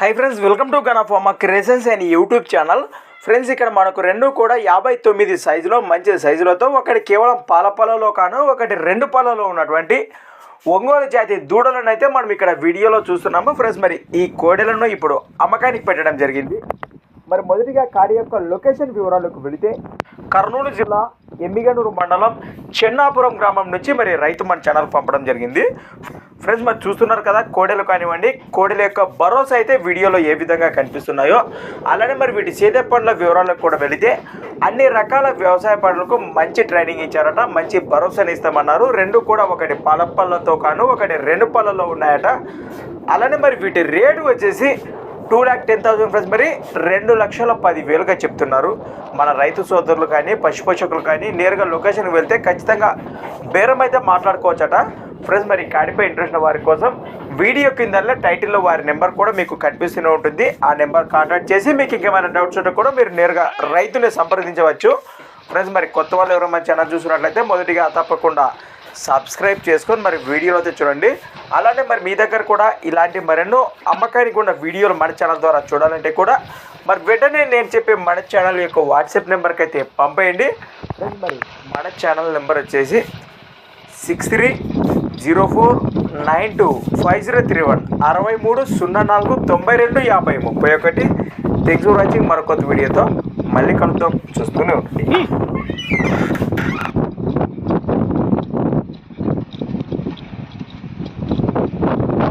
High friends welcome to గనఫామా creations and YouTube channel friends ఇక్కడ మనకు రెండు కూడా యాభై తొమ్మిది సైజులో మంచి సైజులతో ఒకటి కేవలం పాల పళ్ళలో కాను ఒకటి రెండు పళ్ళలో ఉన్నటువంటి ఒంగోలు జాతి దూడలను అయితే మనం ఇక్కడ వీడియోలో చూస్తున్నాము. ఫ్రెండ్స్ మరి ఈ కోడెలను ఇప్పుడు అమ్మకానికి పెట్టడం జరిగింది. మరి మొదటిగా కాడి యొక్క లొకేషన్ వివరాలకు వెళితే కర్నూలు జిల్లా ఎమ్మిగనూరు మండలం చెన్నాపురం గ్రామం నుంచి మరి రైతు మన ఛానల్ పంపడం జరిగింది. ఫ్రెండ్స్ మరి చూస్తున్నారు కదా కోడెలు కానివ్వండి కోడెల యొక్క భరోసా అయితే వీడియోలో ఏ విధంగా కనిపిస్తున్నాయో అలానే మరి వీటి సేదే పనుల వివరాలకు కూడా వెళితే అన్ని రకాల వ్యవసాయ పనులకు మంచి ట్రైనింగ్ ఇచ్చారట మంచి భరోసాని ఇస్తామన్నారు. రెండు కూడా ఒకటి పల పళ్ళతో కాను ఒకటి రెండు పళ్ళలో ఉన్నాయట. అలానే మరి వీటి రేటు వచ్చేసి two lakh ten thousand friends మరి రెండు లక్షల పది వేలుగా చెప్తున్నారు. మన రైతు సోదరులు కానీ పశుపోషకులు కానీ నేరుగా లొకేషన్కి వెళ్తే ఖచ్చితంగా బేరం అయితే మాట్లాడుకోవచ్చట. ఫ్రెండ్స్ మరి కాడిపై ఇంట్రెస్ట్ ఉన్న వారి కోసం వీడియో కింద టైటిల్లో వారి నెంబర్ కూడా మీకు కనిపిస్తూనే ఉంటుంది. ఆ నెంబర్ కాంటాక్ట్ చేసి మీకు ఇంకేమైనా డౌట్స్ ఉంటే కూడా మీరు నేరుగా రైతుని సంప్రదించవచ్చు. ఫ్రెండ్స్ మరి కొత్త వాళ్ళు ఎవరైనా మన ఛానల్ చూసినట్లయితే మొదటిగా తప్పకుండా సబ్స్క్రైబ్ చేసుకొని మరి వీడియోలు అయితే చూడండి. అలానే మరి మీ దగ్గర కూడా ఇలాంటి మరెన్నో అమ్మకానికి ఉన్న వీడియోలు మన ఛానల్ ద్వారా చూడాలంటే కూడా మరి వెంటనే నేను చెప్పే మన ఛానల్ యొక్క వాట్సాప్ నెంబర్కి అయితే పంపేయండి. మరి మన ఛానల్ నెంబర్ వచ్చేసి six three zero four nine two five zero three one అరవై మూడు సున్నా నాలుగు తొంభై రెండు యాభై ముప్పై ఒకటి. థ్యాంక్స్ ఫర్ వాచింగ్ మరొక వీడియోతో మళ్ళీ కలుద్దాం. చూస్తూనే ఉంటుంది